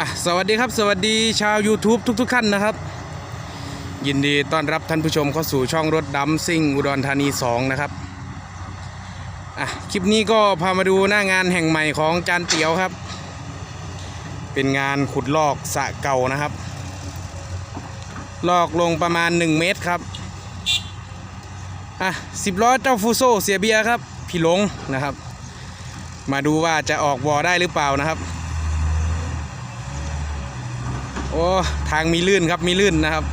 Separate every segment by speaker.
Speaker 1: อะสวัสดีครับสวัสดีชาว YouTube ทุกๆท่านนะครับ ยินดีต้อนรับท่านผู้ชมเข้าสู่ช่องรถดำซิ่งอุดรธานี 2 นะครับอะคลิปนี้ก็พามาดูหน้างานแห่งใหม่ของจานเตียวครับ เป็นงานขุดลอกสะเก่านะครับ ลอกลงประมาณ 1 เมตรครับอะสิบล้อเจ้าฟูโซเสียเบียครับ พี่หลงนะครับ มาดูว่าจะออกวอได้หรือเปล่านะครับ อ้ทางมีลื่นครับมีลื่นนะครับ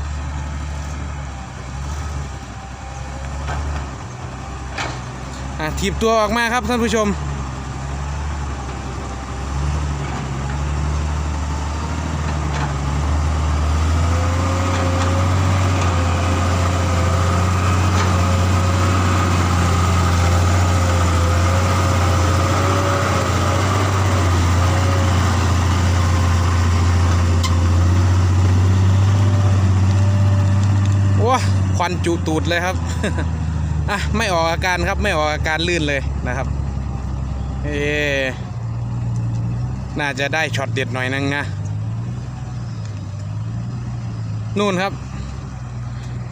Speaker 1: อะถีบตัวออกมาครับท่านผู้ชม โอ้ ควันจุตูดเลยครับอะไม่ออกอาการครับไม่ออกอาการลื่นเลยนะครับ เอน่าจะได้ช็อตเด็ดหน่อยนึงนะ นู่นครับ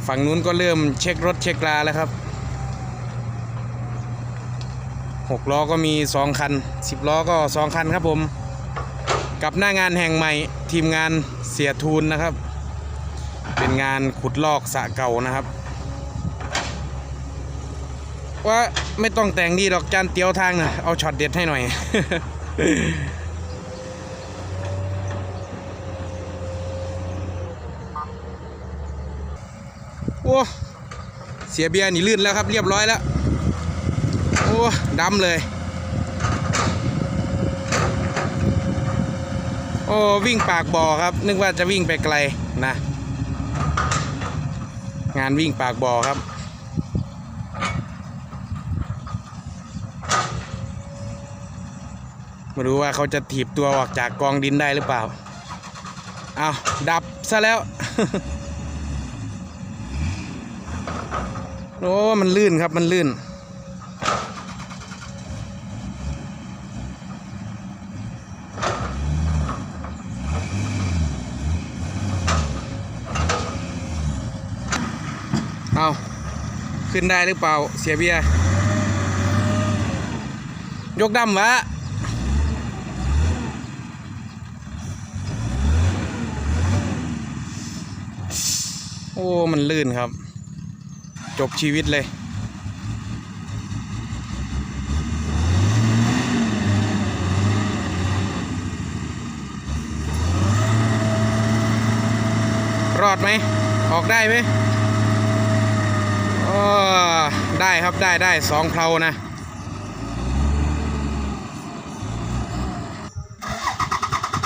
Speaker 1: ฝั่งนู้นก็เริ่มเช็ครถเช็คราแล้วครับหกล้อก็มีสองคันสิบล้อก็สองคันครับผม กับหน้างานแห่งใหม่ทีมงานเสียทูลนะครับ เป็นงานขุดลอกสะเก่านะครับ ว่าไม่ต้องแต่งดีหรอกจานเตียวทางนะเอาช็อตเด็ดให้หน่อย โอ้เสียเบียร์นี่ลื่นแล้วครับเรียบร้อยแล้ว โอ้ดำเลย โอ้วิ่งปากบ่อครับ นึกว่าจะวิ่งไปไกลนะ งานวิ่งปากบ่อครับ ไม่รู้ว่าเขาจะถีบตัวออกจากกองดินได้หรือเปล่า เอาดับซะแล้ว โอ้ มันลื่นครับ มันลื่น เอาขึ้นได้หรือเปล่า เสียเบียยกดำวะโอ้ มันลื่นครับ จบชีวิตเลยรอดไหม ออกได้ไหม ได้ครับได้ได้สองเพลานะ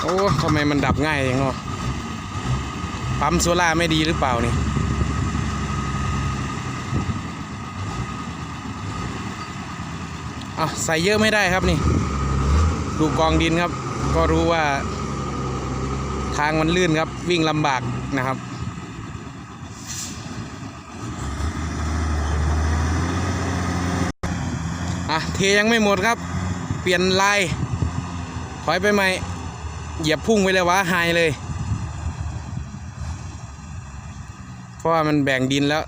Speaker 1: โอ้ทำไมมันดับง่ายอย่างเงี้ยปั๊มโซล่าไม่ดีหรือเปล่านี่เอาใส่เยอะไม่ได้ครับนี่ ดูกองดินครับ ก็รู้ว่า ทางมันลื่นครับวิ่งลำบากนะครับ อะ เทยังไม่หมดครับ เปลี่ยนลายถอยไปใหม่ เหยียบพุ่งไปเลยวะหายเลย เพราะว่ามันแบ่งดินแล้ว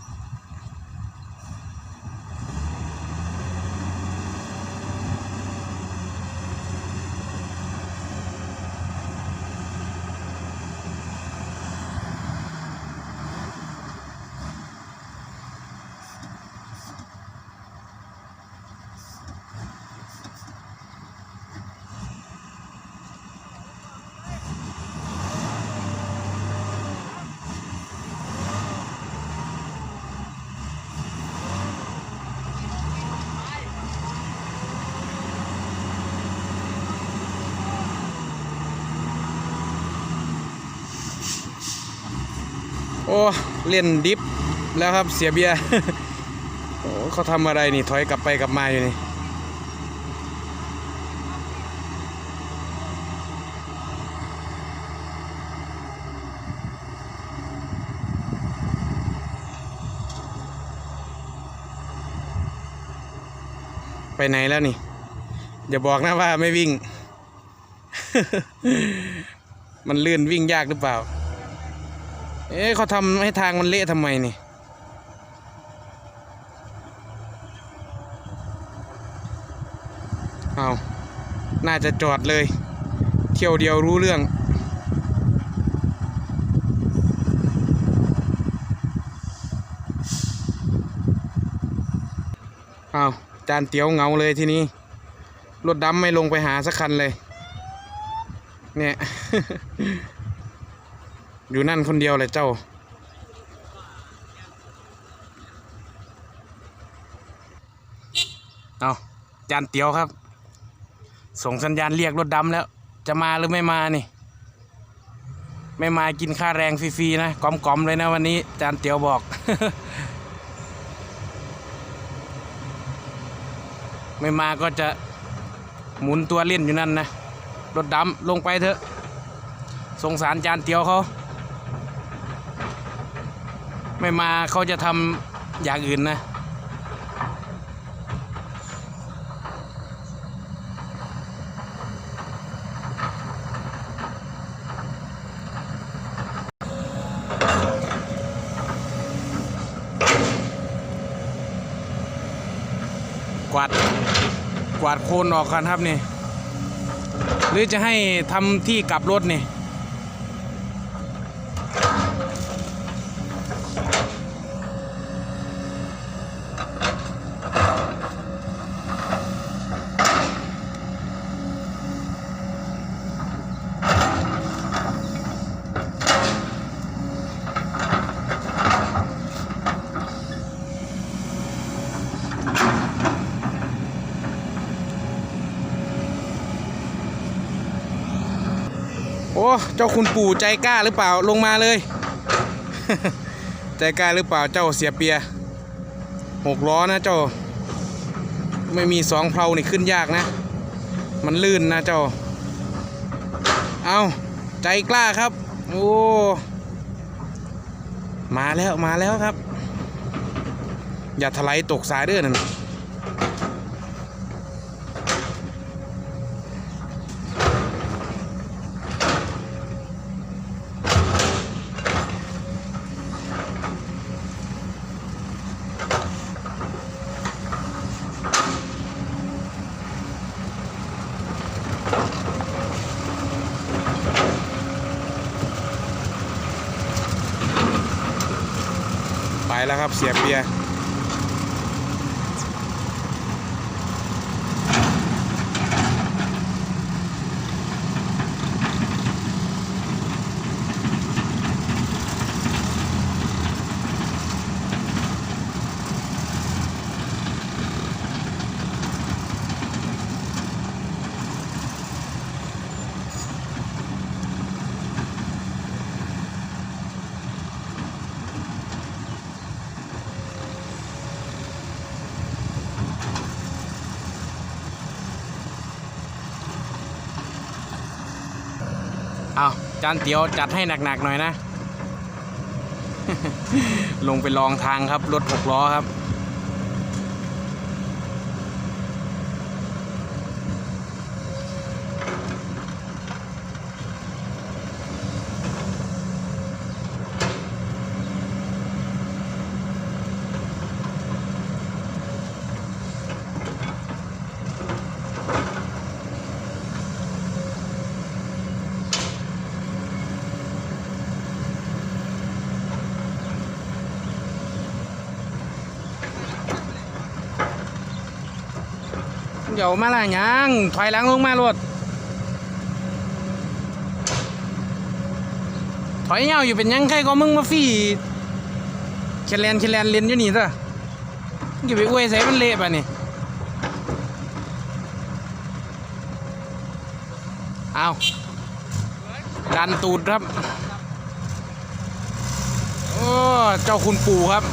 Speaker 1: โอ้ เล่นดิฟแล้วครับเสียเบียร์โอ้เขาทำอะไรนี่ถอยกลับไปกลับมาอยู่นี่ไปไหนแล้วนี่ อย่าบอกนะว่าไม่วิ่ง มันลื่นวิ่งยากหรือเปล่า เอ๊ะเขาทำให้ทางมันเละทำไมนี่เอาน่าจะจอดเลย เที่ยวเดียวรู้เรื่องเอาจานเตี๋ยวเงาเลยทีนี้รถดำไม่ลงไปหาสักคันเลย เนี่ย อยู่นั่นคนเดียวเลยเจ้า เอาจานเตียวครับ ส่งสัญญาณเรียกรถดำแล้ว จะมาหรือไม่มานี่ ไม่มากินค่าแรงฟรีๆนะกอมๆเลยนะวันนี้ จานเตียวบอก ไม่มาก็จะหมุนตัวเล่นอยู่นั่นนะ รถดำลงไปเถอะ สงสารจานเตียวเขา ไม่มาเขาจะทำอย่างอื่นนะ กวาด กวาดโคลนออกกันครับนี่ หรือจะให้ทำที่กลับรถนี่ เจ้าคุณปู่ใจกล้าหรือเปล่าลงมาเลย ใจกล้าหรือเปล่าเจ้าเสียเปียหกล้อนะเจ้า ไม่มีสองเพลานี่ขึ้นยากนะ มันลื่นนะเจ้า เอาใจกล้าครับ โอ้มาแล้วมาแล้วครับ อย่าถลายตกสายเด้อนั่นายแล้วครับเสียเปีย จานเตี๋ยวจัดให้หนักๆหน่อยนะ ลงไปลองทางครับ รถหกล้อครับ เดี๋ยวมาละยังถอยหลังลงมารถถอยเงาอยู่เป็นยังใครก็มึงมาฟรี่แคลนแคลนเล่นอยู่นี่ซะอย่ไปอวยใส่มันเละป่ะนี่เอาดันตูดครับ โอ้ เจ้าคุณปู่ครับ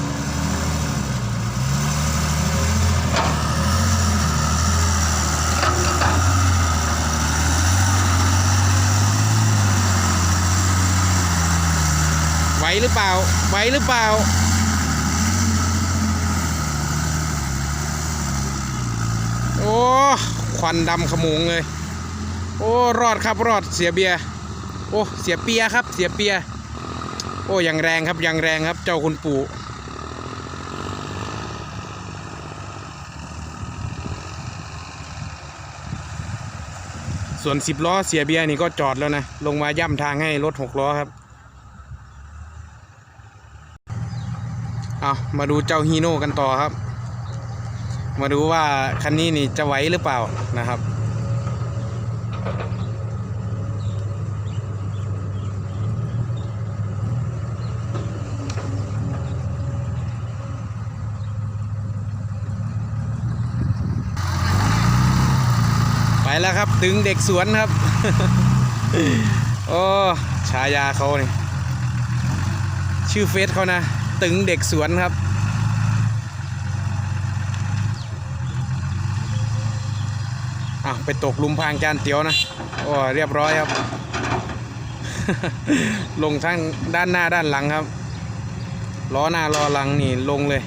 Speaker 1: หวหรือเปล่าไหวหรือเปล่า โอ้ควันดำขโมงเลย โอ้รอดครับรอดเสียเบียโอ้เสียเปียครับ เสียเปีย โอ้ยังแรงครับยังแรงครับเจ้าคุณปู่ส่วนสิบล้อเสียเบียนี่ก็จอดแล้วนะ ลงมาย่ำทางให้รถหกล้อครับ เอามาดูเจ้าฮีโน่กันต่อครับ มาดูว่าคันนี้นี่จะไหวหรือเปล่านะครับไปแล้วครับตึงเด็กสวนครับ โอ้ ฉายาเขานี่ ชื่อเฟซเขานะ ตึงเด็กสวนครับ อะ ไปตกลุมพางจานเตียวนะ โอ้เรียบร้อยครับ ลงทั้งด้านหน้าด้านหลังครับ ล้อหน้าล้อหลังนี่ลงเลย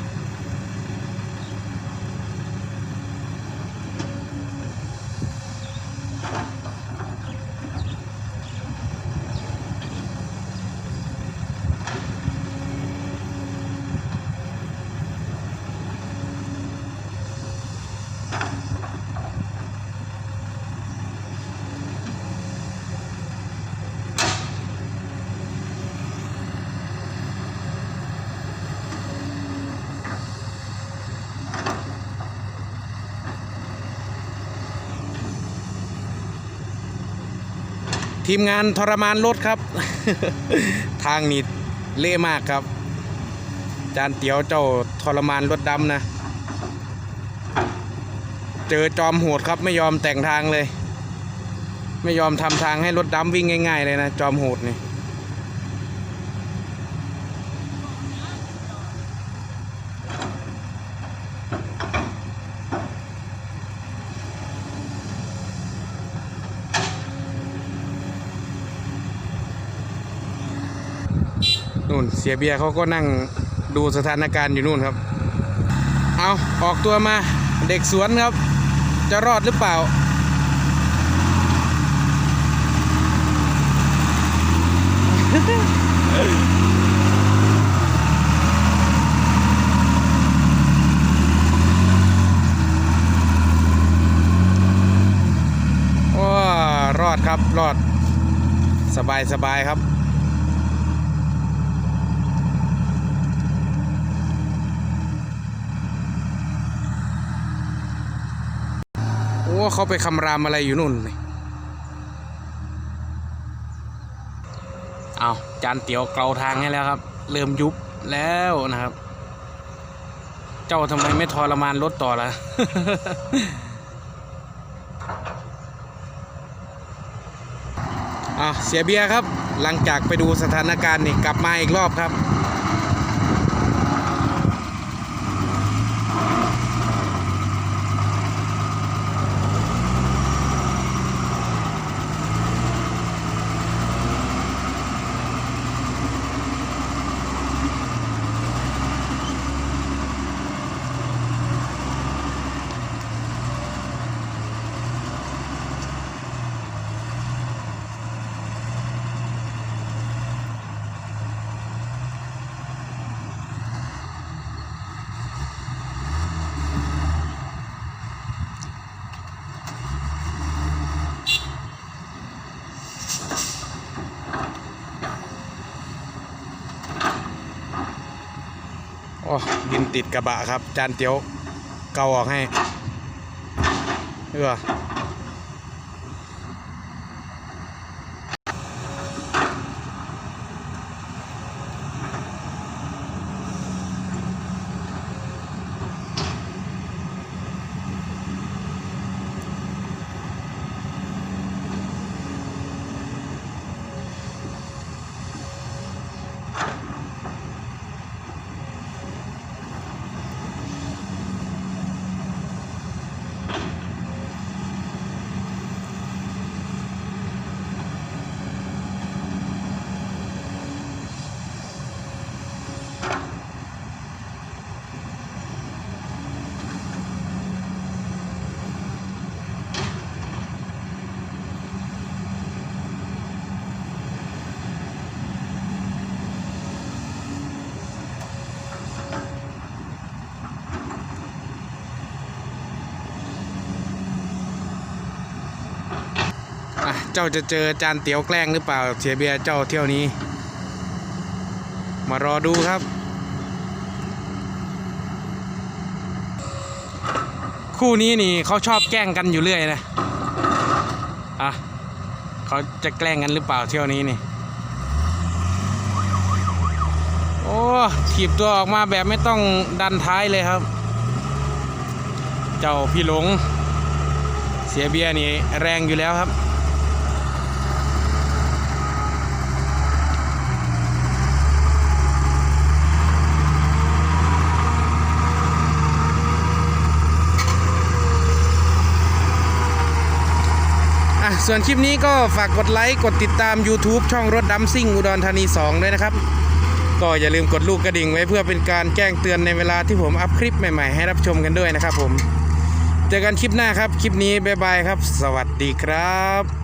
Speaker 1: ทีมงานทรมานรถครับ ทางนี้เละมากครับ จานเตียวเจ้าทรมานรถดำนะ เจอจอมโหดครับไม่ยอมแต่งทางเลย ไม่ยอมทำทางให้รถดำวิ่งง่าย ๆ เลยนะ จอมโหดนี่ นู่นเสียเบียร์เขาก็นั่งดูสถานการณ์อยู่นู่นครับ เอาออกตัวมาเด็กสวนครับ จะรอดหรือเปล่าว้ารอดครับรอดสบายสบายครับ โอ้เขาไปคำรามอะไรอยู่นู่นนี่เอาจานเตี๋ยวเกลาทางให้แล้วครับ เริ่มยุบแล้วนะครับ เจ้าทำไมไม่ทรมานรถต่อละอะเสียเบียร์ครับ หลังจากไปดูสถานการณ์นี่กลับมาอีกรอบครับ โอ้ ดินติดกระบะครับ จานเตียวเกาออกให้เออ เจ้าจะเจอจานเตี๋ยวแกล้งหรือเปล่า เสียเบียเจ้าเที่ยวนี้ มารอดูครับ คู่นี้นี่เขาชอบแกล้งกันอยู่เรื่อยนะอะเขาจะแกล้งกันหรือเปล่าเที่ยวนี้นี่โอ้ถีบตัวออกมาแบบไม่ต้องดันท้ายเลยครับ เจ้าพี่หลงเสียเบียนี่แรงอยู่แล้วครับ ส่วนคลิปนี้ก็ฝากกดไลค์ กดติดตาม YouTube ช่องรถดัมซิ่งอุดรธานี 2 ด้วยนะครับ ก็อย่าลืมกดลูกกระดิ่งไว้เพื่อเป็นการแจ้งเตือนในเวลาที่ผมอัพคลิปใหม่ๆ ให้รับชมกันด้วยนะครับผม เจอกันคลิปหน้าครับ คลิปนี้บ๊ายบายครับ สวัสดีครับ